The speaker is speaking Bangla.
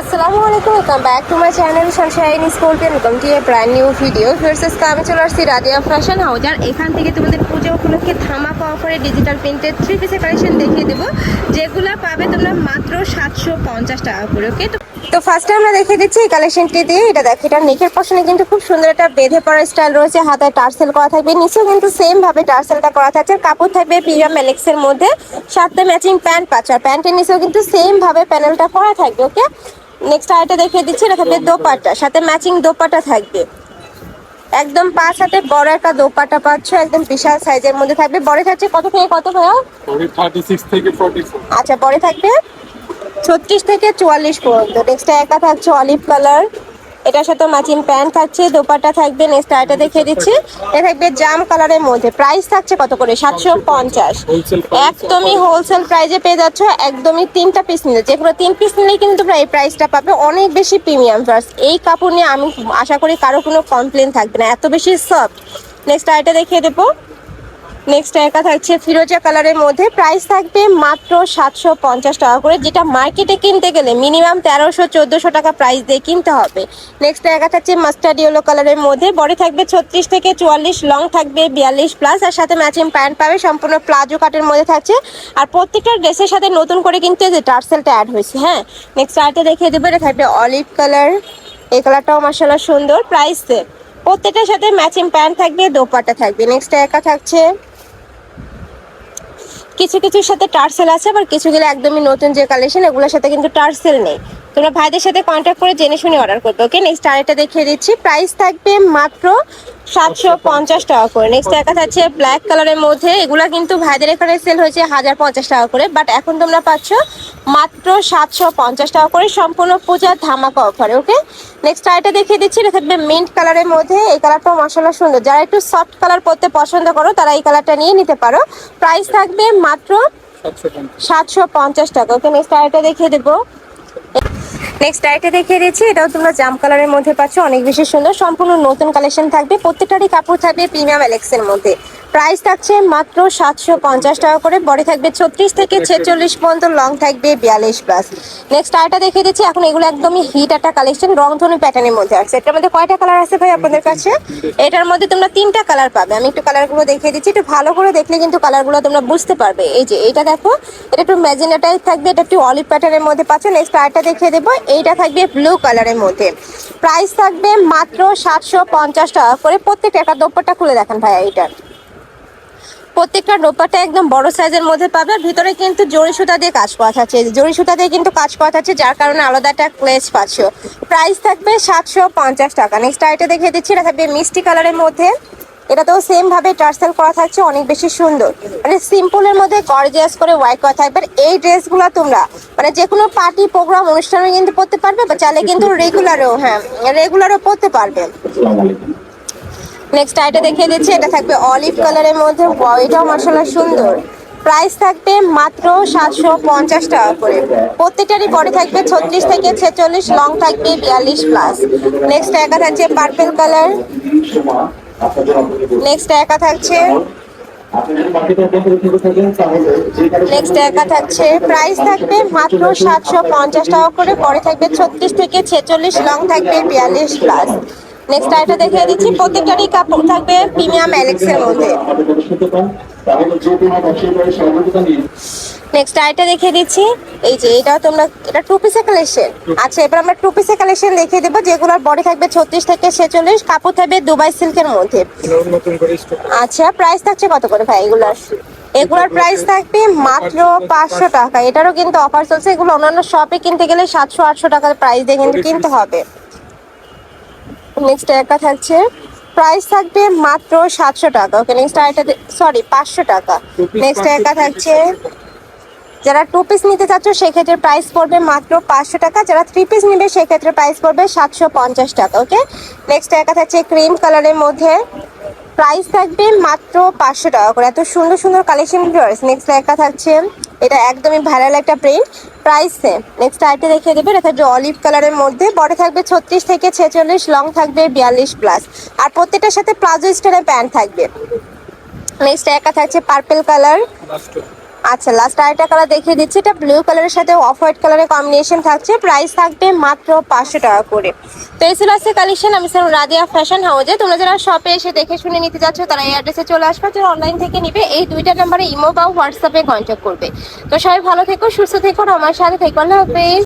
আসসালামু আলাইকুম welcome back to my channel sunshine scorpion welcome to a brand new video versus আমি চলে আসছি রাদিয়া ফ্যাশন হাউস আর এখান থেকে তোমাদের পুজো উপলক্ষে ধামাকা অফারে ডিজিটাল প্রিন্টের থ্রি পিসের কালেকশন দেখিয়ে দেবো। যেগুলো পাবে তোমরা মাত্র সাতশো পঞ্চাশ টাকা করে ওকে তো ফার্স্টে আমরা দেখে দিচ্ছি এই কালেকশনটি দিয়ে। এটা দেখো এটা নেকের পশনে কিন্তু খুব সুন্দর একটা বেঁধে পড়া স্টাইল রয়েছে। হাতে টার্সেল করা থাকবে। নিচেও কিন্তু সেম ভাবে টার্সেলটা করা থাকছে। কাপড় থাকবে প্রিমিয়াম এলেক্সের মধ্যে। সাথে ম্যাচিং প্যান্ট পাচ্ছ আর প্যান্টের নিচেও কিন্তু সেম ভাবে প্যানেলটা করা থাকবে ওকে নেক্সট আইটা দেখিয়ে দিচ্ছি এটা থাকবে দোপাটা সাথে ম্যাচিং দোপাটা থাকবে। একদম পাঁচ হাতে বড় একটা দোপাটা পাচ্ছ একদম বিশাল সাইজের মধ্যে থাকবে। বড় থাকছে কত থেকে কত ভাইয়া? ওই থার্টি সিক্স থেকে ফর্টি ফোর আচ্ছা পরে থাকবে? ছত্রিশ থেকে চুয়াল্লিশ পর্যন্ত। নেক্সট একা থাকছে অলিভ কালার এটার সাথে ম্যাচিং প্যান্ট থাকছে, দোপাট্টা থাকবে নেক্সট আইটা দেখিয়ে দিচ্ছি। এটা থাকবে জাম কালারের মধ্যে। প্রাইস থাকছে কত করে? সাতশো পঞ্চাশ। একদমই হোলসেল প্রাইজে পেয়ে যাচ্ছ, একদমই তিনটা পিস নিলে। যে কোনো তিন পিস নিলেই কিন্তু তোমরা এই প্রাইসটা পাবে। অনেক বেশি প্রিমিয়াম ফার্স্ট এই কাপড় নিয়ে আমি আশা করি কারও কোনো কমপ্লেন থাকবে না। এত বেশি সফট নেক্সট আইটা দেখিয়ে দেবো। নেক্সট একা থাকছে ফিরোজা কালারের মধ্যে। প্রাইস থাকবে মাত্র সাতশো পঞ্চাশ টাকা করে, যেটা মার্কেটে কিনতে গেলে মিনিমাম তেরোশো, চোদ্দোশো টাকা প্রাইস দিয়ে কিনতে হবে। নেক্সট একা থাকছে মাস্টার্ড ইয়েলো কালারের মধ্যে। বডি থাকবে ছত্রিশ থেকে চুয়াল্লিশ লং থাকবে বিয়াল্লিশ প্লাস আর সাথে ম্যাচিং প্যান্ট পাবে, সম্পূর্ণ প্লাজো কাটের মধ্যে থাকছে। আর প্রত্যেকটা ড্রেসের সাথে নতুন করে কিন্তু যে টার্সেলটা অ্যাড হয়েছে হ্যাঁ? নেক্সট আরেকটা দেখিয়ে দেবো, এটা থাকবে অলিভ কালার এই কালারটাও মাসাল্লাহ সুন্দর প্রাইস প্রত্যেকটার সাথে ম্যাচিং প্যান্ট থাকবে দোপাটা থাকবে। নেক্সট একা থাকছে কিছু কিছুর সাথে টার্সেল আছে, আবার কিছুগুলো একদমই নতুন যে কালেকশন এগুলোর সাথে কিন্তু টার্সেল নেই। তোমরা ভাইদের সাথে কন্ট্যাক্ট করে জেনে শুনে অর্ডার করবে ওকে নেক্সট আরেকটা দেখিয়ে দিচ্ছি। প্রাইস থাকবে মাত্র সাতশো পঞ্চাশ টাকা করে। নেক্সট দেখা যাচ্ছে ব্ল্যাক কালারের মধ্যে। এগুলা কিন্তু ভাইদের এখানে সেল হয়েছে হাজার পঞ্চাশ টাকা করে বাট এখন তোমরা পাচ্ছ মাত্র সাতশো পঞ্চাশ টাকা করে সম্পূর্ণ পূজার ধামাকা অফারে ওকে নেক্সট আইটা দেখিয়ে দিচ্ছি এটা থাকবে মিন্ট কালারের মধ্যে। এই কালারটা মশলা সুন্দর। যারা একটু সফট কালার পরতে পছন্দ করো তারা এই কালারটা নিয়ে নিতে পারো। প্রাইস থাকবে মাত্র সাতশো পঞ্চাশ। সাতশো পঞ্চাশ টাকা ওকে নেক্সট আইটা দেখিয়ে দেবো। নেক্সট আইটা দেখিয়ে দিচ্ছি এটাও তোমরা জাম কালারের মধ্যে পাচ্ছ অনেক বেশি সুন্দর। সম্পূর্ণ নতুন কালেকশন থাকবে। প্রত্যেকটারই কাপড় থাকবে প্রিমিয়াম এলেক্সের মধ্যে। প্রাইস থাকছে মাত্র সাতশো পঞ্চাশ টাকা করে। বডি থাকবে ছত্রিশ থেকে ছেচল্লিশ পর্যন্ত লং থাকবে বিয়াল্লিশ প্লাস নেক্সট আইটা দেখিয়ে দিচ্ছি এখন এগুলো একদমই হিট একটা কালেকশন রংধনু প্যাটার্নের মধ্যে আছে। এটার মধ্যে কয়টা কালার আছে ভাই আপনাদের কাছে? এটার মধ্যে তোমরা তিনটা কালার পাবে। আমি একটু কালারগুলো দেখিয়ে দিচ্ছি একটু ভালো করে দেখলে কিন্তু কালারগুলো তোমরা বুঝতে পারবে। এই যে এটা দেখো এটা একটু ম্যাজেন্ডা টাইপ থাকবে এটা একটু অলিভ প্যাটার্নের মধ্যে পাচ্ছ। নেক্সট আরেকটা দেখিয়ে দেবো এইটা থাকবে ব্লু কালারের মধ্যে। প্রাইস থাকবে মাত্র সাতশো পঞ্চাশ টাকা করে। প্রত্যেকটা একটা দোপাট্টা খুলে দেখেন ভাইয়া এইটার প্রত্যেকটা দোপাট্টা একদম বড় সাইজের মধ্যে পাবে। ভিতরে কিন্তু জড়ি সুতা দিয়ে কাজ করা থাকছে জড়ি সুতা দিয়ে কিন্তু কাজ করা থাকছে যার কারণে আলাদা একটা ক্লেজ পাচ্ছ। প্রাইস থাকবে সাতশো পঞ্চাশ টাকা। নেক্সট আইটা দেখিয়ে দিচ্ছি, এটা থাকবে মিষ্টি কালারের মধ্যে। এটাতেও সেম ভাবে টার্সেল করা থাকছে, অনেক বেশি সুন্দর। মানে সিম্পলের মধ্যে গর্জিয়াস করে হোয়াইট করা থাকবে। এই ড্রেসগুলো তোমরা মানে যে কোনো পার্টি প্রোগ্রাম অনুষ্ঠানে কিন্তু পড়তে পারবে বা চাইলে কিন্তু রেগুলারও হ্যাঁ রেগুলারও পড়তে পারবে। নেক্সট আইটা দেখিয়ে দিচ্ছি, এটা থাকবে অলিভ কালারের মধ্যে। এটাও মশলা সুন্দর। প্রাইস থাকবে মাত্র সাতশো পঞ্চাশ টাকা করে। প্রত্যেকটারই বডি থাকবে ছত্রিশ থেকে ছেচল্লিশ লং থাকবে বিয়াল্লিশ প্লাস নেক্সট একা থাকছে পার্পেল কালার নেক্সট একা থাকছে। নেক্সট একা থাকছে। প্রাইস থাকবে মাত্র সাতশো পঞ্চাশ টাকা করে পরে থাকবে ছত্রিশ থেকে ছেচল্লিশ লং থাকবে বিয়াল্লিশ প্লাস নেক্সট আইটা দেখিয়ে দিচ্ছি প্রত্যেকটারই কাপড় থাকবে প্রিমিয়াম অ্যালেক্সের মধ্যে। নেক্সট আইটা দেখিয়ে দিচ্ছি। এই যে এটাও তোমরা এটা টু পিসের কালেকশন আচ্ছা এবার আমরা টু পিসের কালেকশন দেখিয়ে দেবো যেগুলোর বডি থাকবে ছত্রিশ থেকে ছেচল্লিশ কাপড় থাকবে দুবাই সিল্কের মধ্যে। আচ্ছা প্রাইস থাকছে কত করে ভাই এগুলার এগুলোর প্রাইস থাকবে মাত্র পাঁচশো টাকা। এটারও কিন্তু অফার চলছে। এগুলো অন্যান্য শপে কিনতে গেলে সাতশো আটশো টাকার প্রাইস দিয়ে কিন্তু কিনতে হবে। নেক্সট একা থাকছে। প্রাইস থাকবে মাত্র সাতশো টাকা। ওকে নেক্সট আরেকটা সরি পাঁচশো টাকা। নেক্সট একা থাকছে যারা টু পিস নিতে চাচ্ছ, সেক্ষেত্রে প্রাইস পড়বে মাত্র পাঁচশো টাকা। যারা থ্রি পিস নেবে, সেক্ষেত্রে প্রাইস পড়বে সাতশো পঞ্চাশ টাকা ওকে নেক্সট একা থাকছে ক্রিম কালারের মধ্যে প্রাইস থাকবে মাত্র পাঁচশো টাকা করে। এত সুন্দর সুন্দর কালেকশন নেক্সট একা থাকছে এটা একদমই ভাইরাল একটা print price same next item দেখিয়ে দেবে। এটা থাকবে অলিভ কালারের মধ্যে। বড় থাকবে ছত্রিশ থেকে ছেচল্লিশ লং থাকবে বিয়াল্লিশ প্লাস আর প্রত্যেকটার সাথে প্লাজো স্টাইলের প্যান্ট থাকবে। নেক্সট একা থাকছে পার্পেল কালার আচ্ছা লাস্ট আরেকটা কালার দেখিয়ে দিচ্ছি। এটা ব্লু কালারের সাথে অফ হোয়াইট কালারের কম্বিনেশন থাকছে। প্রাইস থাকবে মাত্র পাঁচশো টাকা করে। তো এই ছিল কালেকশন আমি স্যার রাদিয়া ফ্যাশন হাউজে তোমরা যারা শপে এসে দেখে শুনে নিতে যাচ্ছ, তারা এই অ্যাড্রেসে চলে আসবে। যারা অনলাইন থেকে নিবে, এই দুইটা নাম্বারে ইমো বা হোয়াটসঅ্যাপে কন্ট্যাক্ট করবে। তো সবাই ভালো থেকো, সুস্থ থেকো আমার সাথে থেকো। আল্লাহ হাফেজ।